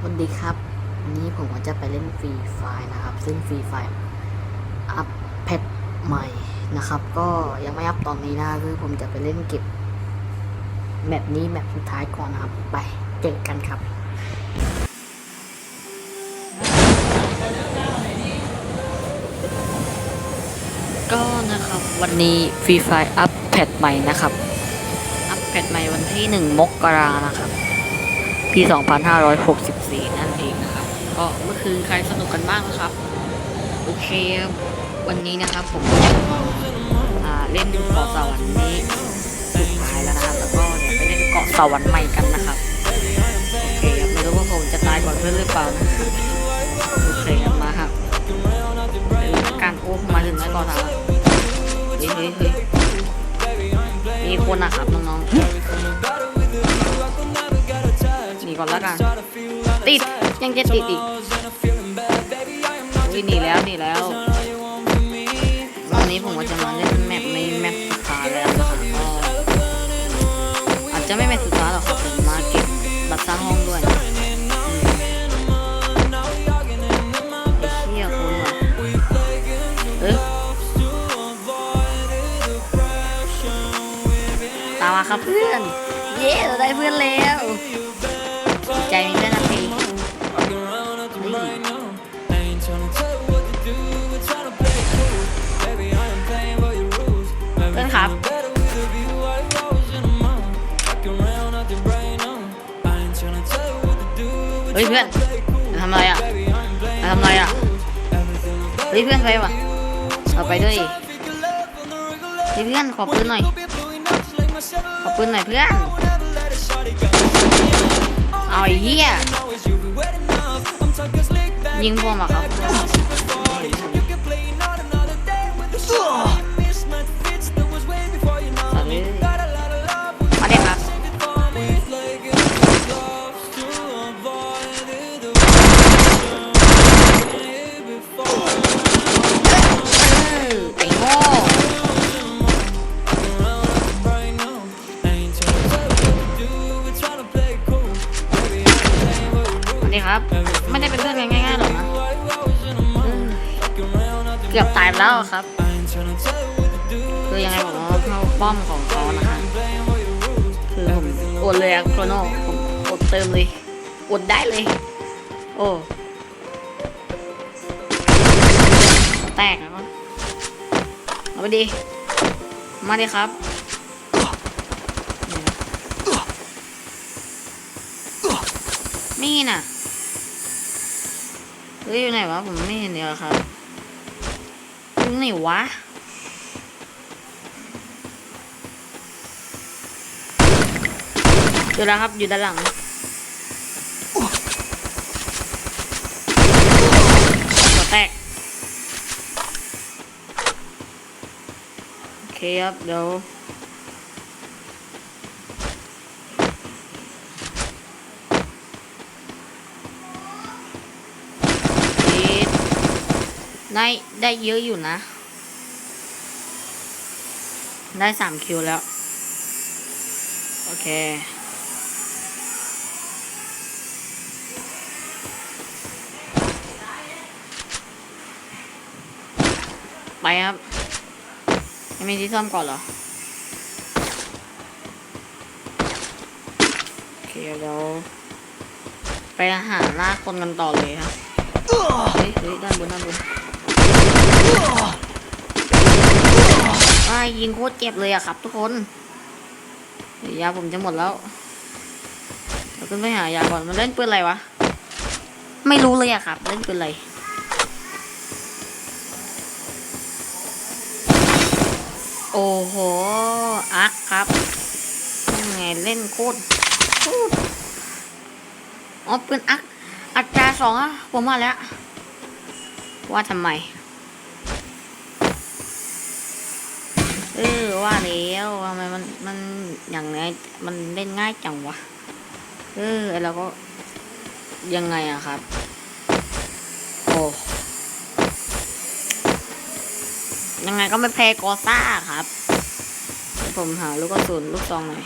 สวัสดีครับวันนี้ผมก็จะไปเล่นฟรีไฟนะครับ ซึ่งฟรีไฟอัพแพทใหม่นะครับ ก็ยังไม่อัพตอนนี้นะคือผมจะไปเล่นเก็บแมปนี้แมปสุดท้ายก่อนนะครับ ไปเจอกันครับก็นะครับวันนี้ฟรีไฟอัพแพทใหม่นะครับ อัพแพทใหม่วันที่ 1 มกรานะครับ ปี 2564 นั่นเองนะครับ ก็เมื่อคืนใครสนุกกันบ้างนะครับ โอเค วันนี้นะครับผมเล่นเกาะสวรรค์นี้สุดท้ายแล้วนะครับ แล้วก็เดี๋ยวไปเล่นเกาะสวรรค์ใหม่กันนะครับ โอเคครับไม่รู้ว่าผมจะตายก่อนเพื่อนหรือเปล่านะโอเคครับมาครับการโอ้มมาถึงแล้วก่อนนะครับเฮ้ยเฮ้ยเฮ้ยมีคนนะครับน้องๆ ก่อนแล้วกัน ติด ยังจะติดอีกอุ้ยหนีแล้วหนีแล้ววันนี้ผมก็จะมาเล่นแมปในแมปสุดท้ายแล้วนะครับก็อาจจะไม่แมปสุดท้ายหรอกครับผมมาเก็บบัตรสร้างห้องด้วยนะอืมไอ้เหี้ยคุณว่ะเอ้ยตามมาครับเพื่อน เย้เราได้เพื่อนแล้วดีใจ มีเพื่อนทันทีเพื่อนครับเฮ้ยเพื่อนทำอะไรอะทำอะไรอะเฮ้ยเพื่อนไปวะเราไปด้วยดิเฮ้ยเพื่อนขอปืนหน่อยขอปืนหน่อยเพื่อน เอาไอ้ ดีครับ ไม่ได้เป็นเพื่อนกันง่ายๆหรอกนะเกือบตายไปแล้วครับ คือยังไงผมก็เข้าป้อมของเขานะคะคือผมอดเลยอะโครโนผมอดเติมเลยอดได้เลย โอ้แตกแล้วเอาไปดี มาดิครับนี่น่ะ เฮ้ยอยู่ไหนวะผมไม่เห็นเลยครับอยู่ไหนวะอยู่แล้วครับอยู่ด้านหลังหัวแตกโอเคครับเดี๋ยว ได้ได้เยอะอยู่นะ ได้สามคิวแล้ว โอเค ไปครับยังมีที่ซ่อมก่อนเหรอ โอเคเดี๋ยวไปหาหน้าคนกันต่อเลยครับเฮ้ยเฮ้ยด้านบนด้านบน ว้ายิงโคตรเจ็บเลยอะครับ ทุกคนยาผมจะหมดแล้วเราขึ้นไปหายาก่อนมันเล่นปืนอะไรวะ ไม่รู้เลยอะครับ เล่นปืนอะไรโอ้โหอักครับยังไงเล่นโคตรโคตรอ๋อปืนอักอัตราสองอะผมมาแล้ว ว่าทำไม เออ ว่าแล้วทำไมมันมันอย่างไงมันเล่นง่ายจังวะ เออแล้วก็ยังไงอะครับ โอ้ยังไงก็ไม่แพ้กอซ่าครับ ผมหาลูกกระสุนลูกซองหน่อย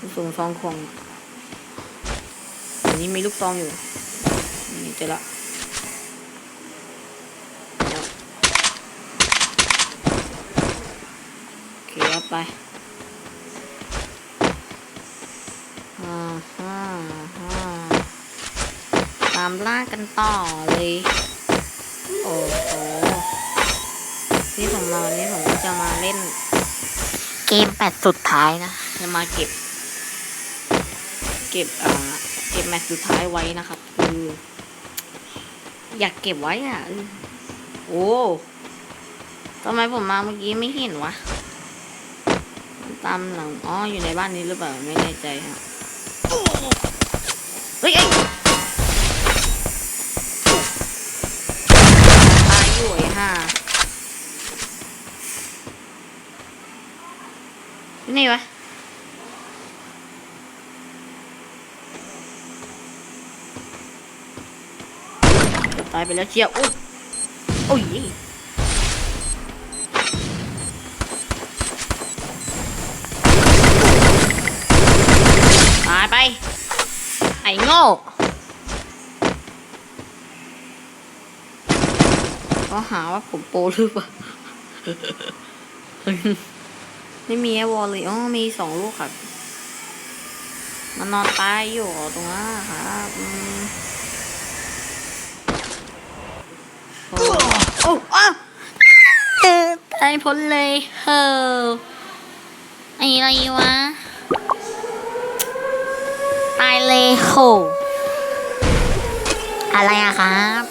ลูกซองซองควงนนี้มีลูกซองอยู่นี่เจอละเดี๋ยวโอ เคเอาไปอ่าฮ่าตามล่ากันต่อเลย โอ้โหนี่ผมมาวันนี้ผมก็จะมาเล่น เกมแปดสุดท้ายนะ จะมาเก็บ เก็บอ่าเก็บแมตช์สุดท้ายไว้นะครับคืออยากเก็บไว้อะ โอ้ทำไมผมมาเมื่อกี้ไม่เห็นวะ ตามหลัง อ๋อ อยู่ในบ้านนี้หรือเปล่า ไม่แน่ใจฮะเฮ้ยเอ้ยตายอยู่ไอ้ห่าอยู่นี่วะตายไปแล้วเชียวอุ้ยโอ้ยตายไป ไอ้โง่เขาหาว่าผมโปหรือเปล่า ไม่มีไอวอลเลยอ๋อมีสองลูกครับ มันนอนตายอยู่ตรงนั้นครับโอ้โอ้อ้าวตายพ้นเลยเฮ้อไอ้อะไรวะายเลยโหอะไรอะครับ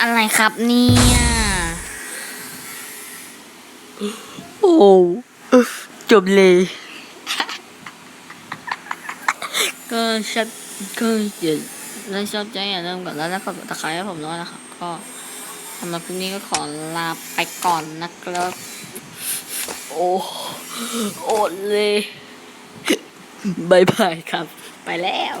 อะไรครับเนี่ยโอ้จบเลย ก็ชัดก็อย่าถ้าชอบใจอย่าลืมกดไลค์และกดตะไคร้ให้ผมด้วยนะครับก็สำหรับคลิปนี้ก็ขอลาไปก่อนนะครับ โอ้โอดเลยบายบายครับ ไปแล้ว